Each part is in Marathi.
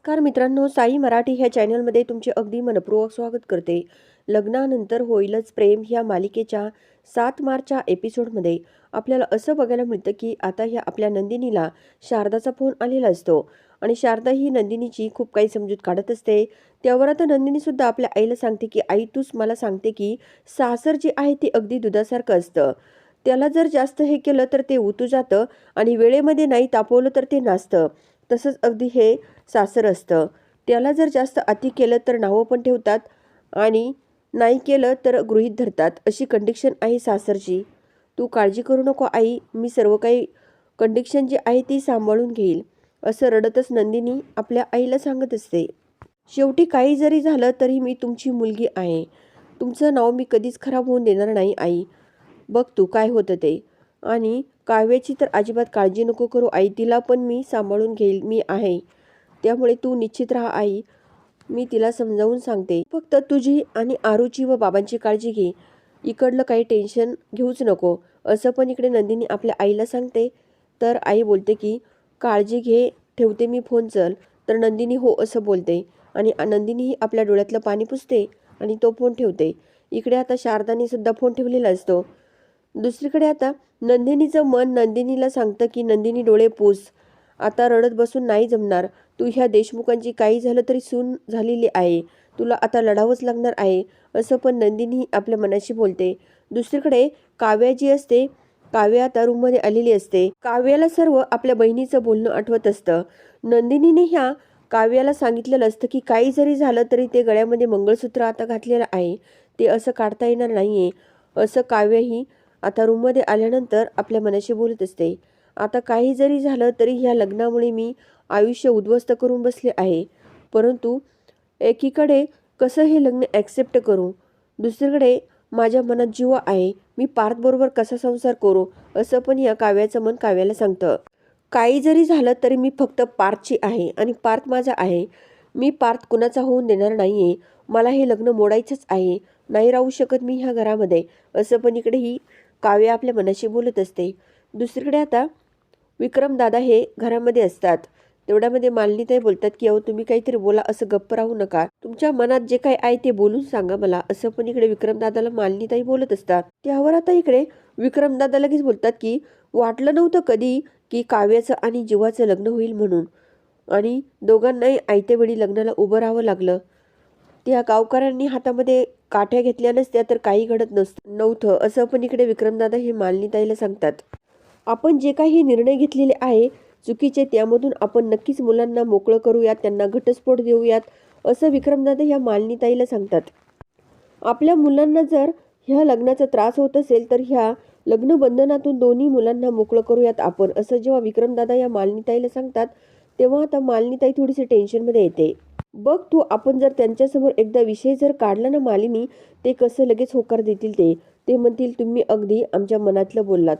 नमस्कार मित्रांनो साई मराठी ह्या चॅनलमध्ये तुमचे अगदी मनपूर्वक स्वागत करते. लग्नानंतर होईलच प्रेम ह्या मालिकेच्या सात मार्चच्या एपिसोडमध्ये. आपल्याला असं बघायला मिळतं की आता ह्या आपल्या नंदिनीला शारदाचा फोन आलेला असतो. आणि शारदा ही नंदिनीची खूप काही समजूत काढत असते. त्यावर आता नंदिनीसुद्धा आपल्या आईला सांगते की आई तूच मला सांगते की सासर जे आहे ते अगदी दुधासारखं असतं. त्याला जर जास्त हे केलं तर ते उतू जातं आणि वेळेमध्ये नाही तापवलं तर ते नाचतं. तसंच अगदी हे सासर असतं. त्याला जर जास्त अति केलं तर नावं पण ठेवतात आणि नाही केलं तर गृहीत धरतात अशी कंडिक्शन आहे सासरची. तू काळजी करू नको आई मी सर्व काही कंडिक्शन जी आहे ती सांभाळून घेईल. असं रडतच नंदिनी आपल्या आईला सांगत असते. शेवटी काही जरी झालं तरी मी तुमची मुलगी आहे. तुमचं नाव मी कधीच खराब होऊन देणार नाही आई. बघ तू काय होतं ते. आणि काव्याची तर अजिबात काळजी नको करू आई तिला पण मी सांभाळून घेईल मी आहे. त्यामुळे तू निश्चित राहा आई. मी तिला समजावून सांगते. फक्त तुझी आणि आरूची व बाबांची काळजी घे. इकडलं काही टेन्शन घेऊच नको. असं पण इकडे नंदिनी आपल्या आईला सांगते. तर आई बोलते की काळजी घे ठेवते मी फोन चल. तर नंदिनी हो असं बोलते. आणि नंदिनीही आपल्या डोळ्यातलं पाणी पुसते आणि तो फोन ठेवते. इकडे आता शारदाने सुद्धा फोन ठेवलेला असतो. दुसरीकडे आता नंदिनीचं मन नंदिनीला सांगतं की नंदिनी डोळे पूस. आता रडत बसून नाही जमणार. तू ह्या देशमुखांची काही झालं तरी सून झालेली आहे. तुला आता लढावंच लागणार आहे असं पण नंदिनी आपल्या मनाशी बोलते. दुसरीकडे काव्या जी असते काव्या आता रूममध्ये आलेली असते. काव्याला सर्व आपल्या बहिणीचं बोलणं आठवत असतं. नंदिनीने ह्या काव्याला सांगितलेलं असतं की काही जरी झालं तरी ते गळ्यामध्ये मंगळसूत्र आता घातलेलं आहे. ते असं काढता येणार नाही आहे असं काव्यही आता रूममध्ये आल्यानंतर आपल्या मनाशी बोलत असते. आता काही जरी झालं तरी ह्या लग्नामुळे मी आयुष्य उद्ध्वस्त करून बसले आहे. परंतु एकीकडे कसं हे लग्न ॲक्सेप्ट करू? दुसरीकडे माझ्या मनात जीव आहे. मी पार्थबरोबर कसा संसार करू? असं पण या काव्याचं मन काव्याला सांगतं. काही जरी झालं तरी मी फक्त पार्थची आहे आणि पार्थ माझा आहे. मी पार्थ कुणाचा होऊन देणार नाही आहे मला हे लग्न मोडायचंच आहे. नाही राहू शकत मी ह्या घरामध्ये. असं पण इकडे ही काव्य आपल्या मनाशी बोलत असते. दुसरीकडे आता विक्रमदादा हे घरामध्ये असतात. तेवढ्यामध्ये मालिनीताई बोलतात की अहो तुम्ही काहीतरी बोला असं गप्प राहू नका. तुमच्या मनात जे काही आहे ते बोलून सांगा मला. असं पण इकडे विक्रमदादाला मालिनीताई बोलत असतात. त्यावर आता इकडे विक्रमदादा लगेच बोलतात की वाटलं नव्हतं कधी की काव्याचं आणि जीवाचं लग्न होईल म्हणून. आणि दोघांनाही आयत्या वेळी लग्नाला उभं राहावं लागलं. त्या गावकऱ्यांनी हातामध्ये काठ्या घेतल्या नसत्या तर काही घडत नस नव्हतं असं पण इकडे विक्रमदादा हे मालनीताईला सांगतात. आपण जे काही निर्णय घेतलेले आहे चुकीचे त्यामधून आपण नक्कीच मुलांना मोकळं करूयात त्यांना घटस्फोट देऊयात असं विक्रमदादा ह्या मालिनीताईला सांगतात. आपल्या मुलांना जर ह्या लग्नाचा त्रास होत असेल तर ह्या लग्न बंधनातून दोन्ही मुलांना मोकळं करूयात आपण असं जेव्हा विक्रमदादा या मालिनीताईला सांगतात तेव्हा आता मालिनीताई थोडीशी टेन्शनमध्ये येते. बघ तू आपण जर त्यांच्यासमोर एकदा विषय जर काढला ना मालिनी ते कसं लगेच होकार देतील ते. ते म्हणतील तुम्ही अगदी आमच्या मनातलं बोललात.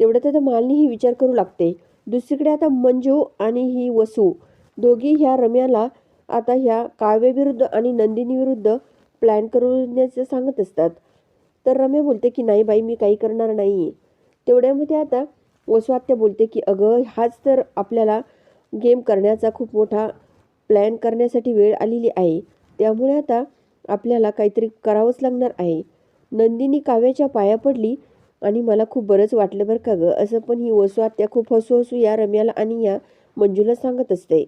तेवढ्यात आता मालिनी ही विचार करू लागते. दुसरीकडे आता मंजू आणि ही वसू. दोघी ह्या रम्याला आता ह्या काव्याविरुद्ध आणि नंदिनीविरुद्ध प्लॅन करण्याचं सांगत असतात. तर रम्या बोलते की नाही बाई मी काही करणार नाही. आहे तेवढ्यामध्ये आता वसू आत्या बोलते की अगं हाच तर आपल्याला गेम करण्याचा खूप मोठा प्लॅन करण्यासाठी वेळ आलेली आहे. त्यामुळे आता आपल्याला काहीतरी करावंच लागणार आहे. नंदिनी काव्याच्या पाया पडली. आणि मला खूप बरंच वाटलं बरं का गं. असं पण ही वसू आत्या खूप हसू हसू या रम्याला आणि या मंजूला सांगत असते.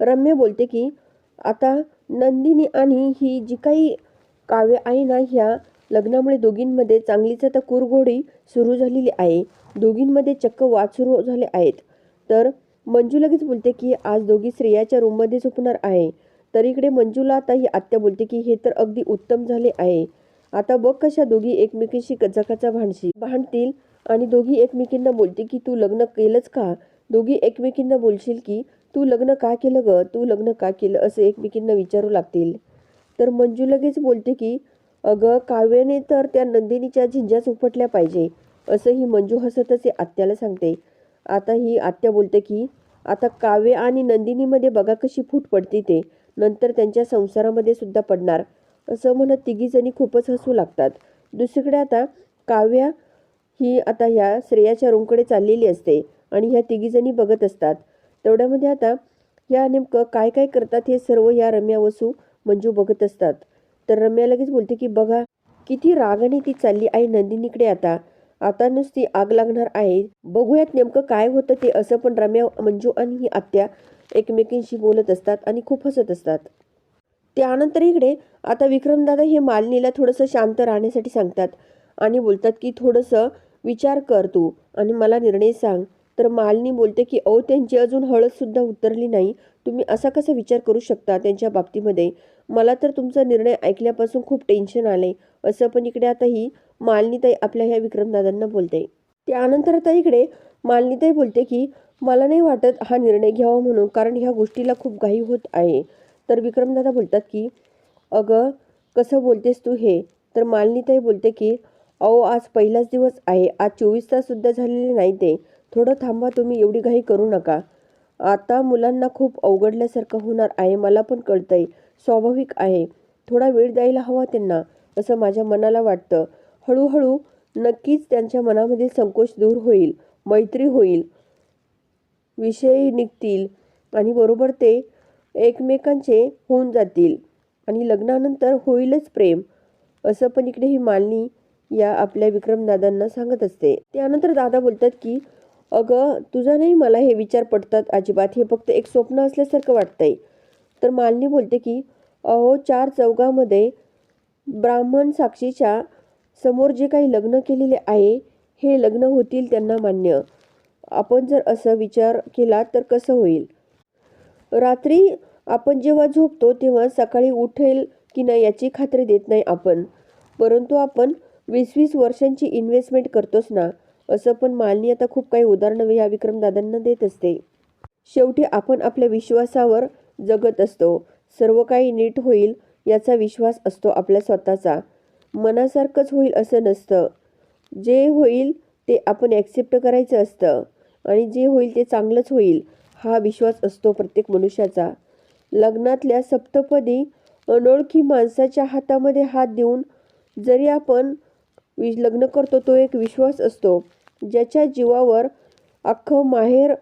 रम्या बोलते की आता नंदिनी आणि ही जी काही काव्य आहे ना ह्या लग्नामुळे दोघींमध्ये चांगलीच आता कुरघोडी सुरू झालेली आहे. दोघींमध्ये चक्क वाद सुरू झाले आहेत. तर मंजू लगेच बोलते की आज दोघी श्रेयाच्या रूममध्ये झोपणार आहे. तर इकडे मंजूला आता ही आत्या बोलते की हे तर अगदी उत्तम झाले आहे. आता बघ कशा दोघी एकमेकीशी कचाकचा भांडशी भांडतील. आणि दोघी एकमेकींना बोलते की तू लग्न केलंच का दोघी एकमेकींना बोलशील की तू लग्न का केलं ग? तू लग्न का केलं? असं एकमेकींना विचारू लागतील. तर मंजू लगेच बोलते की अगं काव्याने तर त्या नंदिनीच्या झिंजाच उपटल्या पाहिजे असं ही मंजू हसतच आत्याला सांगते. आता ही आत्या बोलते की आता काव्य आणि नंदिनीमध्ये बघा कशी फूट पडते ते. नंतर त्यांच्या संसारामध्ये सुद्धा पडणार. असं म्हणत तिघीजणी खूपच हसू लागतात. दुसरीकडे आता काव्या ही आता ह्या श्रेयाच्या रूमकडे चाललेली असते आणि ह्या तिघीजणी बघत असतात. तेवढ्यामध्ये आता या नेमकं काय काय करतात हे सर्व या रम्या वसू मंजू बघत असतात. तर रम्या लगेच बोलते की बघा किती रागाने ती चालली आहे नंदिनीकडे आता. आता नुसती आग लागणार आहे. बघूयात नेमकं काय होतं ते असं पण रम्या मंजू आणि ही आत्या एकमेकींशी बोलत असतात आणि खूप हसत असतात. त्यानंतर इकडे आता विक्रमदादा हे मालिनीला थोडंसं शांत राहण्यासाठी सांगतात आणि बोलतात की थोडंसं विचार कर तू आणि मला निर्णय सांग. तर मालिनी बोलते की अहो त्यांची अजून हळदसुद्धा उतरली नाही. तुम्ही असा कसा विचार करू शकता त्यांच्या बाबतीमध्ये? मला तर तुमचा निर्णय ऐकल्यापासून खूप टेन्शन आले असं पण इकडे आता ही मालिनीताई आपल्या ह्या विक्रमदादांना बोलते. त्यानंतर आता इकडे मालिनीताई बोलते की मला नाही वाटत हा निर्णय घ्यावा म्हणून कारण ह्या गोष्टीला खूप घाई होत आहे. तर विक्रमदादा बोलतात की अगं कसं बोलतेस तू हे? तर मालिनीताई बोलते की अहो आज पहिलाच दिवस आहे. आज चोवीस ताससुद्धा झालेले नाही ते. थोडं थांबा तुम्ही एवढी घाई करू नका. आता मुलांना खूप अवघडल्यासारखं होणार आहे मला पण कळतंय. स्वाभाविक आहे. थोडा वेळ द्यायला हवा त्यांना असं माझ्या मनाला वाटतं. हळूहळू नक्कीच त्यांच्या मनामधील संकोच दूर होईल मैत्री होईल विषय निघतील. आणि बरोबर ते एकमेकांचे होऊन जातील आणि लग्नानंतर होईलच प्रेम असं पण इकडे ही मालनी या आपल्या विक्रमदादांना सांगत असते. त्यानंतर दादा बोलतात की अगं तुझा नाही मला हे विचार पडतात अजिबात. हे फक्त एक स्वप्न असल्यासारखं वाटतंय. तर मालनी बोलते की अहो चार चौघामध्ये ब्राह्मण साक्षीच्या समोर जे काही लग्न केलेले आहे हे लग्न होतील त्यांना मान्य. आपण जर असं विचार केला तर कसं होईल? रात्री आपण जेव्हा झोपतो तेव्हा सकाळी उठेल की नाही याची खात्री देत नाही आपण. परंतु आपण वीस वीस वर्षांची इन्व्हेस्टमेंट करतोच ना. असं पण मालनी आता खूप काही उदाहरणं या विक्रमदादांना देत असते. शेवटी आपण आपल्या विश्वासावर जगत असतो. सर्व काही नीट होईल याचा विश्वास असतो आपल्या स्वतःचा. मनासारखंच होईल असं नसतं. जे होईल ते आपण ॲक्सेप्ट करायचं असतं. आणि जे होईल ते चांगलंच होईल हा विश्वास असतो प्रत्येक मनुष्याचा. लग्नातल्या सप्तपदी अनोळखी माणसाच्या हातामध्ये हात देऊन जरी आपण वि लग्न करतो तो एक विश्वास असतो ज्याच्या जीवावर अख्खं माहेर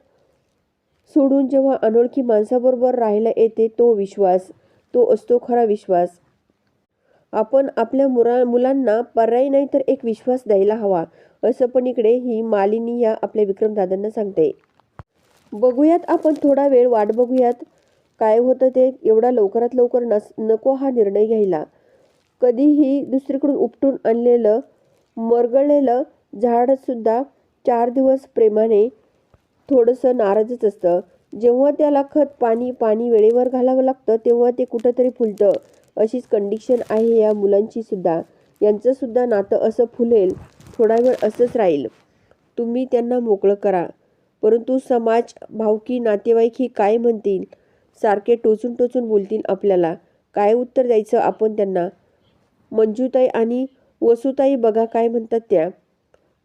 सोडून जेव्हा अनोळखी माणसाबरोबर राहायला येते तो विश्वास तो असतो खरा विश्वास. आपण आपल्या मुला मुलांना पर्याय नाही तर एक विश्वास द्यायला हवा असं पण इकडे ही मालिनी या आपल्या विक्रमदादांना सांगते. बघूयात आपण थोडा वेळ वाट बघूयात. काय होतं ते? एवढा लवकरात लवकर नस नको हा निर्णय घ्यायला. कधीही दुसरीकडून उपटून आणलेलं मरगळलेलं झाडसुद्धा चार दिवस प्रेमाने थोडंसं नाराजच असतं. जेव्हा त्याला खत पाणी पाणी वेळेवर घालावं लागतं तेव्हा ते कुठंतरी फुलतं. अशीच कंडिशन आहे या मुलांचीसुद्धा यांचंसुद्धा नातं असं फुलेल थोडा वेळ असंच राहील. तुम्ही त्यांना मोकळं करा. परंतु समाज भावकी नातेवाईक ही काय म्हणतील? सारखे टोचून टोचून बोलतील आपल्याला. काय उत्तर द्यायचं आपण त्यांना? मंजूताई आणि वसुताई बघा काय म्हणतात त्या.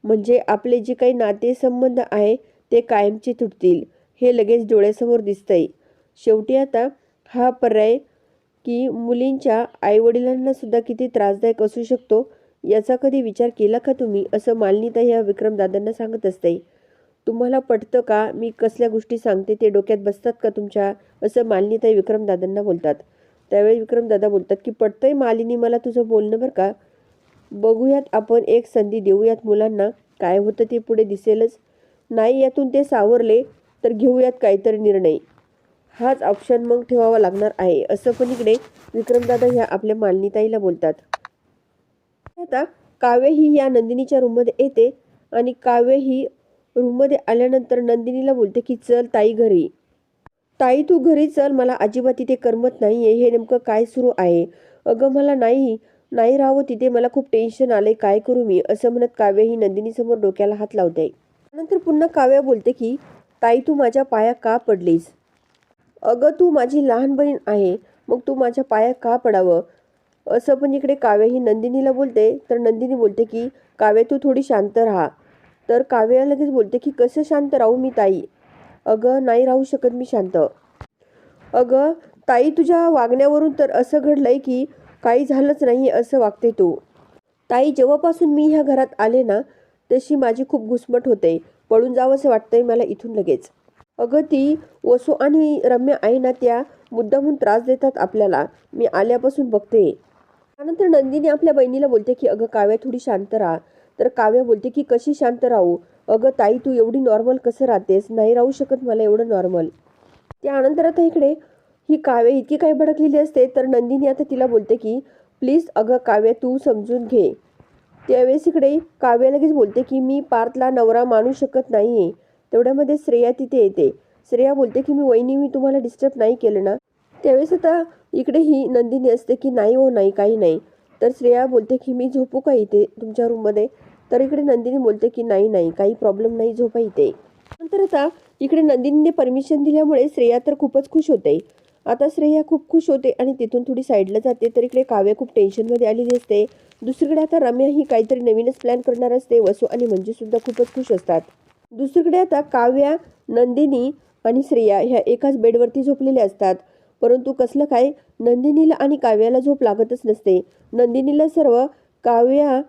म्हणजे आपले जे काही नातेसंबंध आहे ते कायमचे तुटतील. हे लगेच डोळ्यासमोर दिसतंय. शेवटी आता हा पर्याय की मुलींच्या आईवडिलांना सुद्धा किती त्रासदायक असू शकतो याचा कधी विचार केला का तुम्ही? असं मालनीता ह्या विक्रमदादांना सांगत असते तुम्हाला पटतं का? मी कसल्या गोष्टी सांगते ते डोक्यात बसतात का तुमच्या? असं मालिनीताई विक्रमदादांना बोलतात. त्यावेळी विक्रमदादा बोलतात की पटतंय मालिनी मला तुझं बोलणं बरं का? बघूयात आपण एक संधी देऊयात मुलांना. काय होतं ते पुढे दिसेलच. नाही यातून ते सावरले तर घेऊयात काहीतरी निर्णय. हाच ऑप्शन मग ठेवावा लागणार आहे. असं पण इकडे विक्रमदादा ह्या आपल्या मालिनीताईला बोलतात. आता काव्य ही या नंदिनीच्या रूममध्ये येते आणि काव्य ही रूममध्ये आल्यानंतर नंदिनीला बोलते की चल ताई घरी. ताई तू घरी चल. मला अजिबात तिथे करमत नाही आहे हे नेमकं काय सुरू आहे? अगं मला नाही. नाही राहावं तिथे. मला खूप टेन्शन आलंय. काय करू मी? असं म्हणत काव्य ही नंदिनीसमोर डोक्याला हात लावते. नंतर पुन्हा काव्य बोलते की ताई तू माझ्या पाया का पडलीस? अगं तू माझी लहान बहीण आहे. मग तू माझ्या पाया का पडावं? असं पण इकडे काव्य ही नंदिनीला बोलते. तर नंदिनी बोलते की काव्य तू थोडी शांत राहा. तर काव्या लगेच बोलते की कसं शांत राहू मी ताई? अगं नाही राहू शकत मी शांत. अगं ताई तुझ्या वागण्यावरून तर असं घडलंय की काही झालंच नाही असं वागते तू. ताई जेव्हापासून मी ह्या घरात आले ना तशी माझी खूप घुसमट होते. पळून जावंसं वाटतंय मला इथून लगेच. अगं ती वसू आणि रम्या आहे ना त्या मुद्दामून त्रास देतात आपल्याला. मी आल्यापासून बघते. त्यानंतर नंदिनी आपल्या बहिणीला बोलते की अगं काव्या थोडी शांत राहा. तर काव्या बोलते की कशी शांत राहू? अगं ताई तू एवढी नॉर्मल कसं राहतेस? नाही राहू शकत मला एवढं नॉर्मल त्यानंतर आता इकडे ही काव्य इतकी काही भडकलेली असते तर नंदिनी आता तिला बोलते की प्लीज अगं काव्य तू समजून घे. त्यावेळेस इकडे काव्य लगेच बोलते की मी पार्थला नवरा मानू शकत नाही आहे तेवढ्यामध्ये श्रेया तिथे येते. श्रेया बोलते की मी वहिनी मी तुम्हाला डिस्टर्ब नाही केलं ना? त्यावेळेस आता इकडे ही नंदिनी असते की नाही हो नाही काही नाही. तर श्रेया बोलते की मी झोपू का इथे तुमच्या रूममध्ये तर इकडे नंदिनी बोलते की नाही नाही काही प्रॉब्लेम नाही झोपा इथे. नंतर आता इकडे नंदिनीने परमिशन दिल्यामुळे श्रेया तर खूपच खुश होते. आता श्रेया खूप खुश होते आणि तिथून थोडी साईडला जाते. तर इकडे काव्य खूप टेन्शनमध्ये आलेली असते. दुसरीकडे आता रम्या ही काहीतरी नवीनच प्लॅन करणार असते. वसू आणि मंजूसुद्धा खूपच खुश असतात. दुसरीकडे आता काव्या नंदिनी आणि श्रेया ह्या एकाच बेडवरती झोपलेल्या असतात. परंतु कसलं काय नंदिनीला आणि काव्याला झोप लागतच नसते. नंदिनीला सर्व काव्या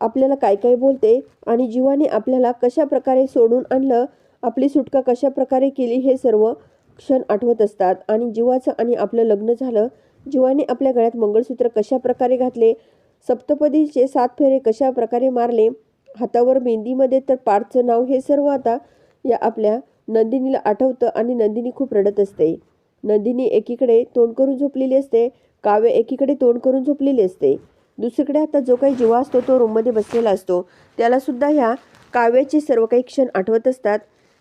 आपल्याला काय काय बोलते आणि जीवाने आपल्याला कशा प्रकारे सोडून आणलं आपली सुटका कशा प्रकारे केली हे सर्व क्षण आठवत असतात. आणि जीवाचं आणि आपलं लग्न झालं. जीवाने आपल्या गळ्यात मंगळसूत्र कशा प्रकारे घातले सप्तपदीचे सात फेरे कशा प्रकारे मारले हातावर मेहंदीमध्ये तर पार्थचं नाव हे सर्व आता या आपल्या नंदिनीला आठवतं आणि नंदिनी खूप रडत असते. नंदिनी एकीकडे तोंड करून झोपलेली असते काव्य एकीकडे तोंड करून झोपलेली असते. दुसरीकडे आता जो काही जीवा असतो तो रूममध्ये बसलेला असतो. त्यालासुद्धा ह्या काव्याचे सर्व काही क्षण आठवत असतात.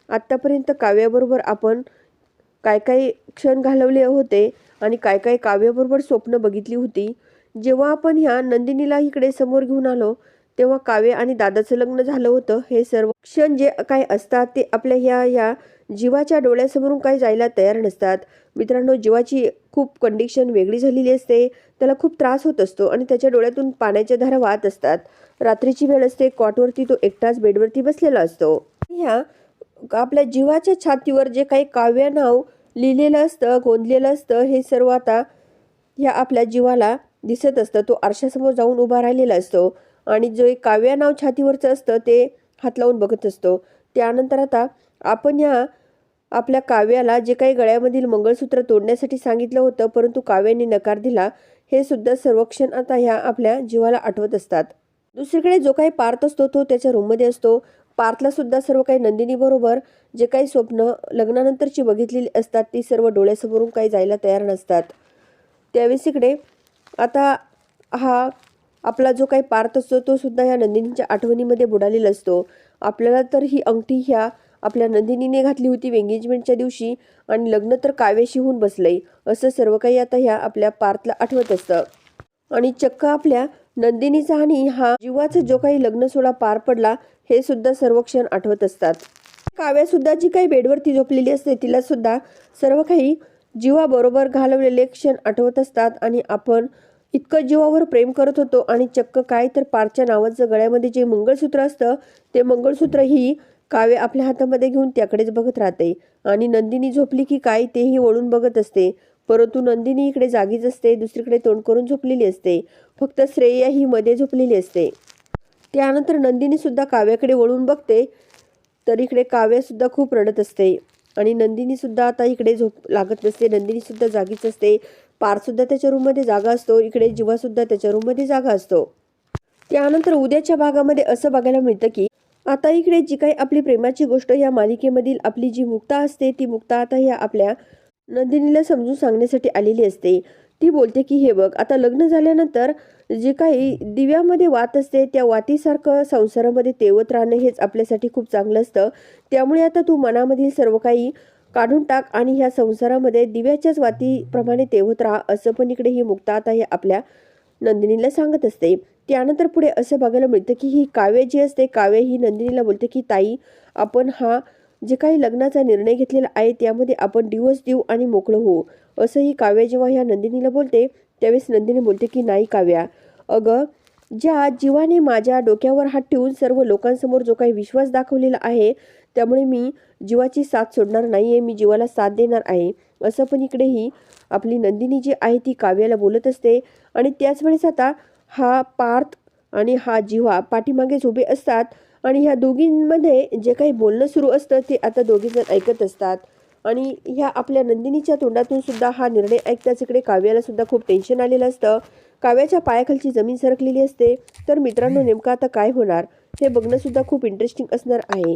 आत्तापर्यंत काव्याबरोबर आपण काय काय क्षण घालवले होते आणि काय काय काव्याबरोबर स्वप्न बघितली होती. जेव्हा आपण ह्या नंदिनीला इकडे समोर घेऊन आलो तेव्हा काव्य आणि दादाचं लग्न झालं होतं. हे सर्व क्षण जे काय असतात ते आपल्या ह्या या जीवाच्या डोळ्यासमोरून काही जायला तयार नसतात. मित्रांनो जीवाची खूप कंडिशन वेगळी झालेली असते. त्याला खूप त्रास होत असतो आणि त्याच्या डोळ्यातून पाण्याच्या धारा वाहत असतात. रात्रीची वेळ असते कॉटवरती तो एकटाच बेडवरती बसलेला असतो. ह्या आपल्या जीवाच्या छातीवर जे काही काव्य नाव लिहिलेलं असतं गोंदलेलं असतं हे सर्व आता ह्या आपल्या जीवाला दिसत असतं. तो आरशासमोर जाऊन उभा राहिलेला असतो. आणि जे काव्या नाव छातीवरचं असतं ते हात लावून बघत असतो. त्यानंतर आता आपण ह्या आपल्या काव्याला जे काही गळ्यामधील मंगळसूत्र तोडण्यासाठी सांगितलं होतं परंतु काव्याने नकार दिला हे सुद्धा सर्वक्षण आता ह्या आपल्या जीवाला आठवत असतात. दुसरीकडे जो काही पार्थ असतो तो त्याच्या रूममध्ये असतो. पार्थला सुद्धा सर्व काही नंदिनीबरोबर जे काही स्वप्न लग्नानंतरची बघितलेली असतात ती सर्व डोळ्यासमोरून काही जायला तयार नसतात. त्यावेळेस इकडे आता हा आपला जो काही पार्थ असतो तो सुद्धा ह्या नंदिनीच्या आठवणीमध्ये बुडालेला असतो. आपल्याला तर ही अंगठी ह्या आपल्या नंदिनीने घातली होती एंगेजमेंटच्या दिवशी आणि लग्न तर काव्याशी होऊन बसलंय. असं सर्व काही आता ह्या आपल्या पार्थला आठवत असतं. आणि चक्क आपल्या नंदिनीचा आणि हा जीवाचा जो काही लग्न सोहळा पार पडला हे सुद्धा सर्व क्षण आठवत असतात. काव्या सुद्धा जी काही बेडवरती झोपलेली असते तिला सुद्धा सर्व काही जीवाबरोबर घालवलेले क्षण आठवत असतात आणि आपण इतकं जीवावर प्रेम करत होतो आणि चक्क काय तर पारच्या नावाचं गळ्यामध्ये जे मंगळसूत्र असतं ते मंगळसूत्र ही काव्य आपल्या हातामध्ये घेऊन त्याकडेच बघत राहते. आणि नंदिनी झोपली की काय तेही वळून बघत असते. परंतु नंदिनी इकडे जागीच असते दुसरीकडे तोंड करून झोपलेली असते. फक्त श्रेया ही मध्ये झोपलेली असते. त्यानंतर नंदिनी सुद्धा काव्याकडे वळून बघते तर इकडे काव्य सुद्धा खूप रडत असते. आणि नंदिनी सुद्धा आता इकडे झोप लागत नसते नंदिनी सुद्धा जागीच असते. पारसुद्धा त्याच्या रूममध्ये जागा असतो इकडे जीवासुद्धा त्याच्या रूममध्ये जागा असतो. त्यानंतर उद्याच्या भागामध्ये असं बघायला मिळतं की आता इकडे जी काही आपली प्रेमाची गोष्ट या मालिकेमधील आपली जी मुक्ता असते ती मुक्ता आता ह्या आपल्या नंदिनीला समजून सांगण्यासाठी आलेली असते. ती बोलते की हे बघ आता लग्न झाल्यानंतर जे काही दिव्यामध्ये वात असते त्या वातीसारखं संसारामध्ये तेवत राहणं हेच आपल्यासाठी खूप चांगलं असतं. त्यामुळे आता तू मनामधील सर्व काही काढून टाक आणि ह्या संसारामध्ये दिव्याच्याच वातीप्रमाणे तेवत राहा असं पण इकडे ही मुक्ता आता हे आपल्या नंदिनीला सांगत असते. त्यानंतर पुढे असं बघायला मिळतं की ही काव्य जी असते काव्य ही नंदिनीला बोलते की ताई आपण हा जे काही लग्नाचा निर्णय घेतलेला आहे त्यामध्ये आपण दिवस देऊ आणि मोकळं होऊ. असं ही काव्य जेव्हा ह्या नंदिनीला बोलते त्यावेळेस नंदिनी बोलते की नाही काव्या अगं ज्या जीवाने माझ्या डोक्यावर हात ठेवून सर्व लोकांसमोर जो काही विश्वास दाखवलेला आहे त्यामुळे मी जीवाची साथ सोडणार नाही आहे मी जीवाला साथ देणार आहे. असं पण इकडेही आपली नंदिनी जी आहे ती काव्याला बोलत असते. आणि त्याच वेळेस आता हा पार्थ आणि हा जिव्हा पाठीमागेच उभे असतात. आणि ह्या दोघींमध्ये जे काही बोलणं सुरू असतं ते आता दोघीजण ऐकत असतात. आणि ह्या आपल्या नंदिनीच्या तोंडातून सुद्धा हा निर्णय ऐकताच इकडे काव्याला सुद्धा खूप टेन्शन आलेलं असतं. काव्याच्या पायाखालची जमीन सरकलेली असते. तर मित्रांनो नेमकं आता काय होणार? हे बघणं सुद्धा खूप इंटरेस्टिंग असणार आहे.